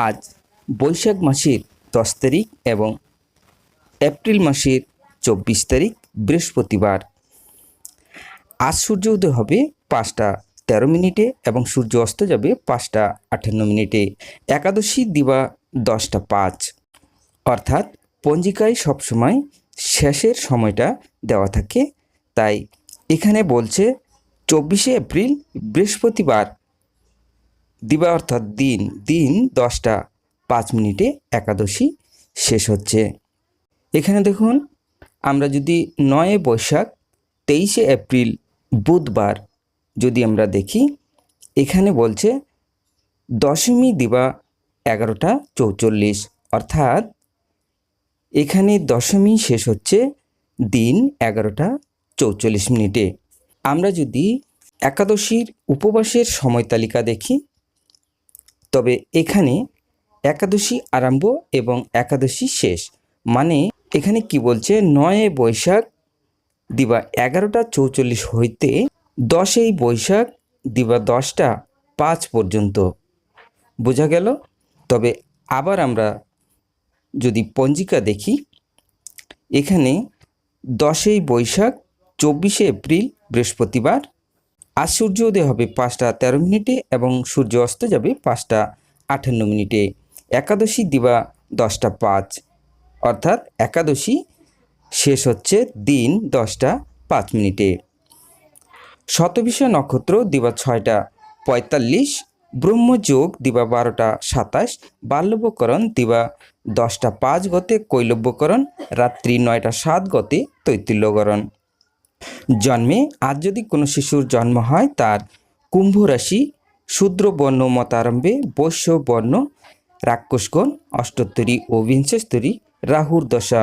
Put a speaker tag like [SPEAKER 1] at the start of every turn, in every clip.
[SPEAKER 1] আজ বৈশাখ মাসের দশ তারিখ এবং এপ্রিল মাসের চব্বিশ তারিখ বৃহস্পতিবার। আজ সূর্য উদয় হবে পাঁচটা তেরো মিনিটে এবং সূর্য অস্ত যাবে পাঁচটা আটান্ন মিনিটে। একাদশী দিবা দশটা পাঁচ। অর্থাৎ পঞ্জিকায় সবসময় শেষের সময়টা দেওয়া থাকে। তাই এখানে বলছে, চব্বিশে এপ্রিল বৃহস্পতিবার। দিবা অর্থাৎ দিন দিন দশটা পাঁচ মিনিটে একাদশী শেষ হচ্ছে। এখানে দেখুন, আমরা যদি নয় বৈশাখ, তেইশে এপ্রিল, বুধবার যদি আমরা দেখি, এখানে বলছে দশমী দিবা এগারোটা চৌচল্লিশ। অর্থাৎ এখানে দশমী শেষ হচ্ছে দিন এগারোটা চৌচল্লিশ মিনিটে। আমরা যদি একাদশীর উপবাসের সময় তালিকা দেখি তবে এখানে একাদশী আরম্ভ এবং একাদশী শেষ। মানে এখানে কি বলছে? নয় বৈশাখ, দিবা এগারোটা চৌচল্লিশ হইতে দশই বৈশাখ, দিবা দশটা পাঁচ পর্যন্ত। বোঝা গেল? তবে আবার আমরা যদি পঞ্জিকা দেখি, এখানে দশই বৈশাখ, চব্বিশে এপ্রিল, বৃহস্পতিবার আজ সূর্য উদয় হবে পাঁচটা তেরো মিনিটে এবং সূর্য অস্ত যাবে পাঁচটা আটান্ন মিনিটে। একাদশী দিবা দশটা পাঁচ। অর্থাৎ একাদশী শেষ হচ্ছে দিন দশটা পাঁচ মিনিটে। শতবিষয় নক্ষত্র দিবা ছয়টা পঁয়তাল্লিশ, ব্রহ্মযোগ দিবা বারোটা সাতাশ, বাল্যবকরণ দিবা দশটা পাঁচ গতে, কৈলব্যকরণ রাত্রি নয়টা সাত গতে, তৈতিল্যকরণ। জন্মে আজ যদি কোনো শিশুর জন্ম হয়, তার কুম্ভ রাশি শূদ্র বর্ণ মতারম্ভে বৈশ্য বর্ণ রাক্ষসগণ, অষ্টোত্তরী ও বিংশস্তরী রাহুর দশা।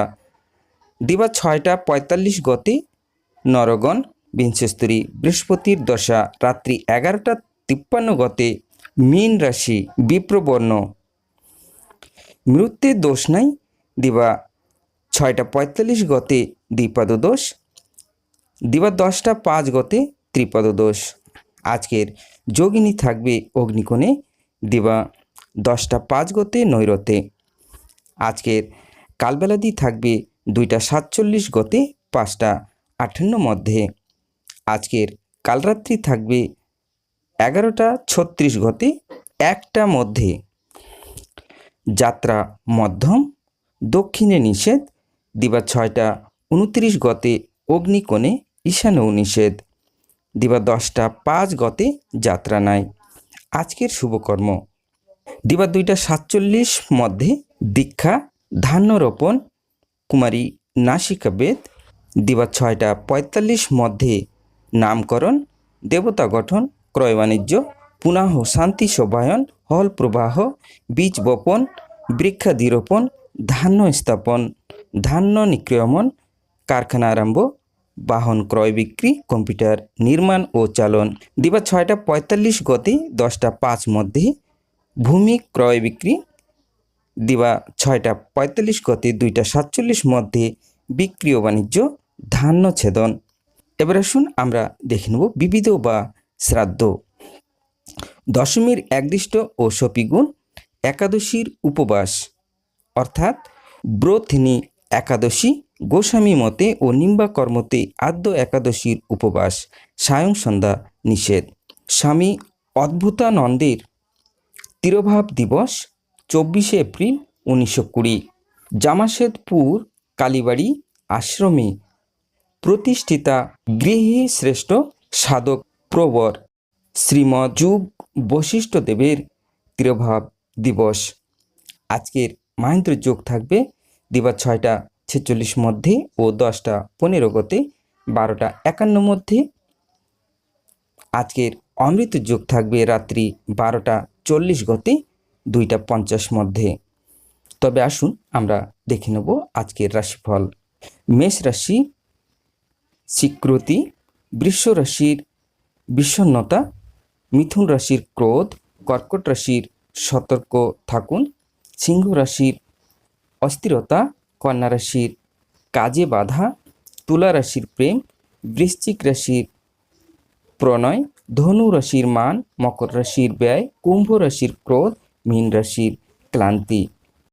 [SPEAKER 1] দিবা ছয়টা পঁয়তাল্লিশ গতে নরগণ, বিংশস্তরী বৃহস্পতির দশা। রাত্রি এগারোটা তিপ্পান্ন গতে মীন রাশি বিপ্রবর্ণ মৃত্যুর দোষ নাই। দিবা ছয়টা পঁয়তাল্লিশ গতে দ্বিপাদ দোষ দিবা দশটা পাঁচ গতে ত্রিপদ দোষ আজকের যোগিনী থাকবে অগ্নিকোণে, দিবা দশটা পাঁচ গতে নৈরতে আজকের কালবেলাদি থাকবে দুইটা সাতচল্লিশ গতে পাঁচটা আটান্ন মধ্যে। আজকের কালরাত্রি থাকবে এগারোটা ছত্রিশ গতে একটা মধ্যে। যাত্রা মধ্যম, দক্ষিণে নিষেধ, দিবা ছয়টা উনত্রিশ গতে অগ্নিকোণে ঈশানৌ নিষেধ। দিবা দশটা পাঁচ গতে যাত্রা নাই। আজকের শুভকর্ম। দিবা দুইটা সাতচল্লিশ মধ্যে দীক্ষা ধান্য রোপণ কুমারী নাসিকা বেদ। দিবা ছয়টা পঁয়তাল্লিশ মধ্যে নামকরণ, দেবতা গঠন, ক্রয় বাণিজ্য, পুনাহ শান্তি শোভায়ন, হল প্রবাহ, বীজ বপন বৃক্ষাধিরোপণ ধান্য স্থাপন, ধান্য নিক্রিয়মন কারখানা আরম্ভ বাহন ক্রয় বিক্রি, কম্পিউটার নির্মাণ ও চালন। দিবা ছয়টা পঁয়তাল্লিশ গতি, দশটা পাঁচ মধ্যে ভূমি ক্রয় বিক্রি। দিবা ছয়টা পঁয়তাল্লিশ গতি, দুইটা সাতচল্লিশ মধ্যে বিক্রি ও বাণিজ্য, ধান্য ছেদন। এবার আসুন আমরা দেখে নেব বিবিধ বা শ্রাদ্ধ। দশমীর একদিষ্ট ও সপিগুণ, একাদশীর উপবাস, অর্থাৎ ব্রথিনী একাদশী গোস্বামী মতে ও নিম্বা কর্মতে আদ্য একাদশীর উপবাস সায়ং সন্ধ্যা নিষেধ। স্বামী অদ্ভুতানন্দের তিরোভাব দিবস চব্বিশে এপ্রিল উনিশশো কুড়ি। জামাশেদপুর কালীবাড়ি আশ্রমে প্রতিষ্ঠিতা গৃহী শ্রেষ্ঠ সাধক প্রবর শ্রীমৎ যুগ বশিষ্ঠদেবের তিরোভাব দিবস। আজকের মাহেন্দ্র যোগ থাকবে দিবা ছয়টা ছেচল্লিশ মধ্যে ও দশটা পনেরো গতে বারোটা একান্ন মধ্যে। আজকের অমৃত যোগ থাকবে রাত্রি বারোটা চল্লিশ গতে দুইটা পঞ্চাশ মধ্যে। তবে আসুন আমরা দেখে নেব আজকের রাশিফল। মেষ রাশি স্বীকৃতি, বৃষ রাশির বিষণ্নতা মিথুন রাশির ক্রোধ, কর্কট রাশির সতর্ক থাকুন, সিংহ রাশির অস্থিরতা কন্যা রাশির কাজে বাধা, তুলা রাশির প্রেম, বৃশ্চিক রাশির প্রণয়, ধনু রাশির মান, মকর রাশির ব্যয়, কুম্ভ রাশির ক্রোধ, মীন রাশির ক্লান্তি।